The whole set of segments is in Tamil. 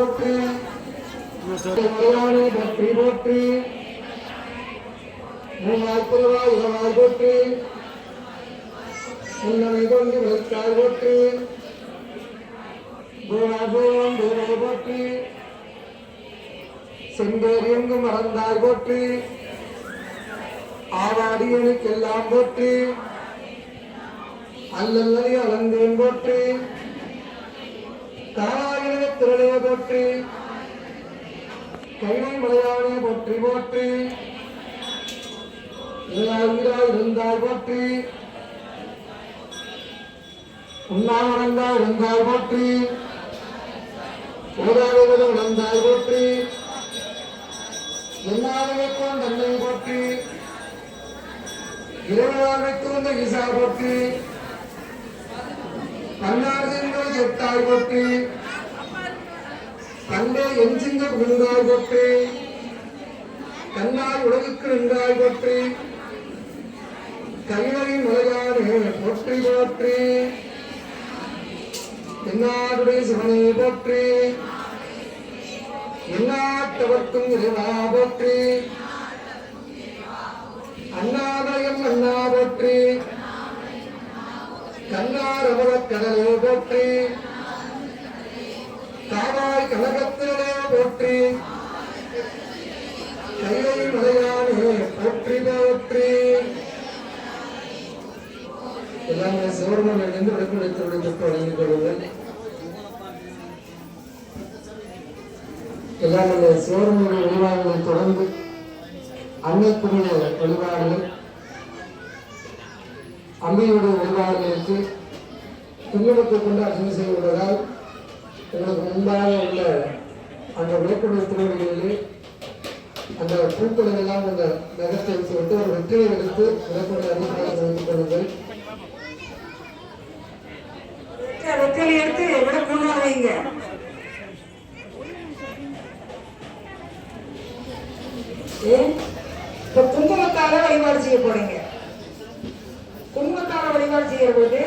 போற்றி மலையாளி பற்றி போற்றி மூவாய் புலவாய் இளவாய் போற்றி முன்னணி கொண்டு விளக்காய் போற்றி பூராபூரம் பூரை போற்றி செந்தேர் எங்கும் மறந்தாய் போற்றி ஆவாடியனுக்கெல்லாம் போற்றி அல்லல்லி அளந்தேன் போற்றி காலாயிர திரளைய போற்றி. கைலை மலையாளே போற்றி போற்றி. இளையாயிராய் இருந்தாய் போற்றி. உண்ணாமறந்தாய் இருந்தாய் போற்றி. ஓதாடுவது உணர்ந்தாய் போற்றி. எல்லாருக்கும் தன்னை போற்றி. இறைவனாக வந்த ஈசா போற்றி. பன்னாடுகள் எட்டாய் போற்றி கண்டே எஞ்சிந்த விழுந்தாய் போற்றி கண்ணாய் உலகுக்கு நின்றாய் போற்றி கைலை மலையானே போற்றி போற்றி. என்னாருடைய சிவனை போற்றி. எந்நாட்டவர்க்கும் இறைவா போற்றி. அண்ணாமயம் அண்ணா போற்றி. கண்ணாரவர கடலே போற்றி. காவாய் கழகத்திலே போற்றி. கைலை மலையானே போற்றி போற்றி. எல்லாமே சிவருமனிலிருந்து விடுபடுத்தலுடன் தொட்டு வழங்கிக் கொள்ளுங்கள். எல்லாமே சிவருமனை வழிபாடுகளை தொடர்ந்து அன்னைக்குரிய வழிபாடுகள். அம்மையுடைய வழிபாடுகளுக்கு துன்பத்தை கொண்டு அர்ச்சனை செய்வதால் உங்களுக்கு முன்பாக உள்ள அந்த விளக்குடைய திருவடிகளிலே அந்த பூக்களை எல்லாம் அந்த நகத்தை வைத்து விட்டு ஒரு வெற்றியை எடுத்து விளக்குடைய அறிவிப்பாக வைத்துக் கொள்ளுங்கள். எடுத்து விட முன்னாடி வைங்க இப்ப குங்குமத்தால வழிபாடு செய்ய போறீங்க. குங்குமத்தால வழிபாடு செய்யற போது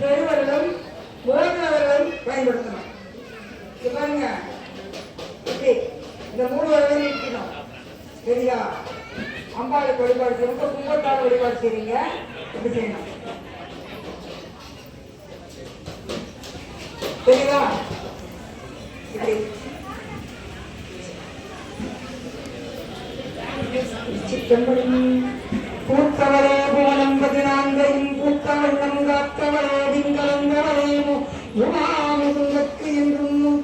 பெறுவர்களும் முறைவர்களும் பயன்படுத்தணும் பாருங்க. இந்த மூணு வரலையும் இருக்கணும். சரியா? அம்பாளுக்கு வழிபாடு செய்யணும். கும்பத்தால் வழிபாடு செய்றீங்க. எப்படி செய்யணும். சரியா? இப்படி. சிற்றம்பலம் பூத்தவரே புவனம் பதினான்கையும் பூத்தவண்ணம் காத்தவரே திங்களந்தவரே உமாமுகத்து என்றும்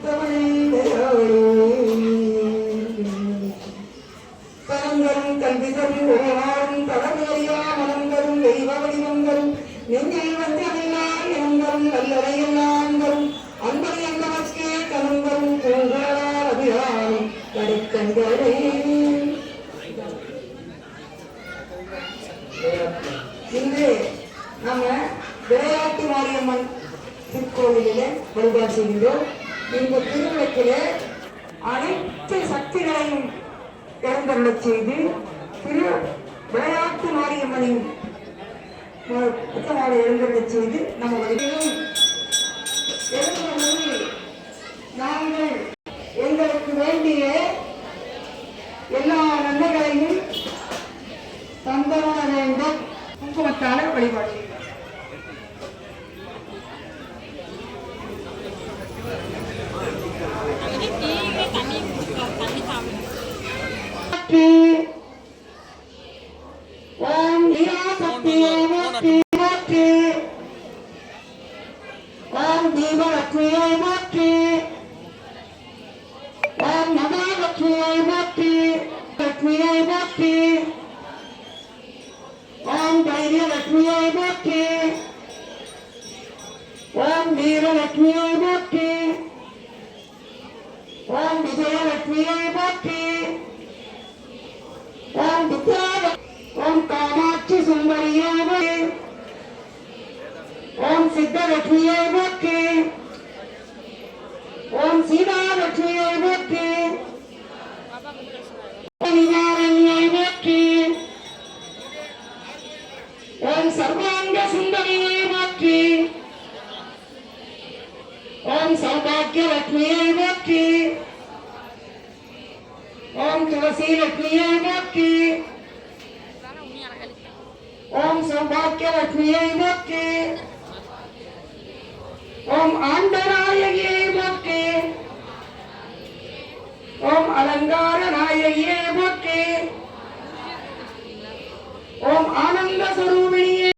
தடமேறியா தெய்வ வடிவங்களும் நெஞ்சில் அன்பரை அபிராமம் கடைக்கண்களே. இன்று மாரியம்மன் திருக்கோவிலிலே வழிபாடு செய்கின்றோம். இந்த திருவிளக்கிலே அனைத்து சக்திகளையும் இறந்தருளச் செய்து திரு விளையாட்டு மாரியம்மனின் புத்தகங்களை எழுந்தருளச் செய்து நம்ம வழிகளும் நாங்கள் எங்களுக்கு வேண்டிய எல்லா நன்மைகளையும் தந்தரன வேண்டும். குங்குமத்தால வழிபாடு செய்வோம். ஓம் தீராசக்தியே போற்றி போற்றி ஓம் தீபலட்சுமியை போற்றி ஓம் மகாலட்சுமியை போற்றி லட்சுமியை போற்றி ஓம் தைரியலட்சுமியை போற்றி ஓம் வீரலட்சுமியை போற்றி ஓம் விஜயலட்சுமியை போற்றி ஓம் வித்யால ஓம் காமாட்சி சுந்தரியை ஓம் சித்தலட்சுமியை போற்றி ஓம் சீதாலட்சுமியை போற்றி ஓம் ஓம் சர்வாங்க சுந்தரியை போற்றி லட்சுமியை போற்றி ஓம் துளசி லட்சுமியை போற்றி ஓம் சௌபாக்கிய லட்சுமியை போற்றி ஓம் ஆண்டநாயகியை போற்றி ஓம் அலங்கார நாயகியை போற்றி ஓம் ஆனந்த சுரூபிணி